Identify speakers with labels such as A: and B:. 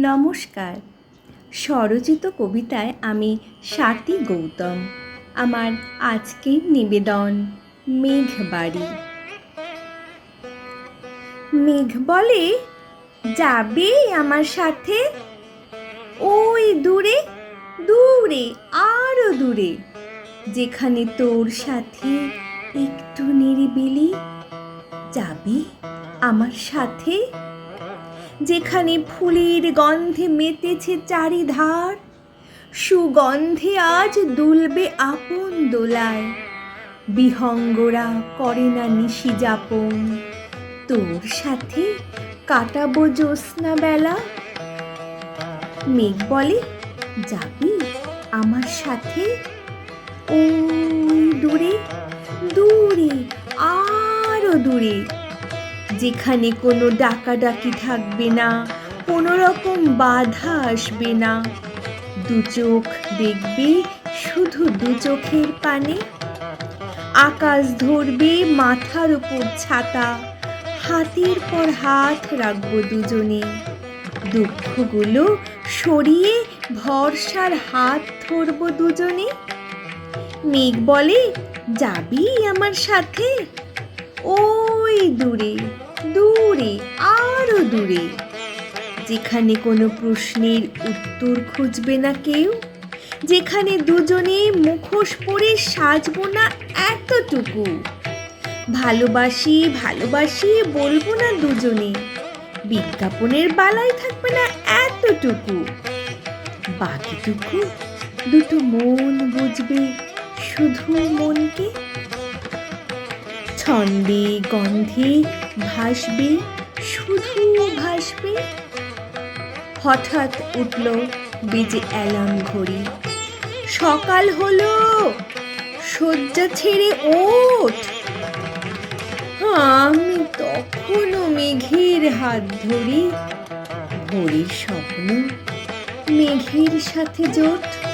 A: নমস্কার। স্বরচিত কবিতায় আমি স্বাতী গৌতম। আমার আজকের নিবেদন, মেঘবাড়ি। মেঘ বলে, যাবে আমার সাথে? ওই দূরে দূরে, আরও দূরে, যেখানে তোর সাথে একটু নিরিবিলি, যাবি আমার সাথে? যেখানে ফুলের গন্ধে মেতেছে চারিধার, সুগন্ধে আজ দুলবে আপন দোলায়। বিহঙ্গরা করে না নিশি যাপন, তোর সাথে কাটাবো জ্যোৎস্না বেলা। মেঘ বলে, যাবি আমার সাথে? ওই দূরে দূরে, আরও দূরে। যেখানে কোনো ডাকাডাকি থাকবে না, কোনো রকম বাধা আসবে না। দু চোখ দেখবে, শুধু দু চোখের পানে। আকাশ ধরবে, মাথার উপর ছাতা। হাতের পর হাত রাখব দুজনে। দুঃখগুলো সরিয়ে ভরসার হাত ধরবো দুজনে। মেঘ বলে, যাবি আমার সাথে? ওই দূরে। দূরে, আরও দূরে। যেখানে কোনো প্রশ্নের উত্তর খুঁজবে না কেউ, যেখানে দুজনে মুখোশ পরে সাজবো না এতটুকু। ভালোবাসি ভালোবাসি বলব না দুজনে, বিজ্ঞাপনের বালাই থাকবে না এতটুকু। বাকিটুকু দুটো মন বুঝবে, শুধু মনকে ছন্দে গন্ধে ভাসবে, শুধু ভাসবে। হঠাৎ উঠল বেজে অ্যালার্ম ঘড়ি। সকাল হলো শয্যা ছেড়ে ওঠ। আমি তখনও মেঘের হাত ধরি, ভোরের স্বপ্ন মেঘের সাথে জোট।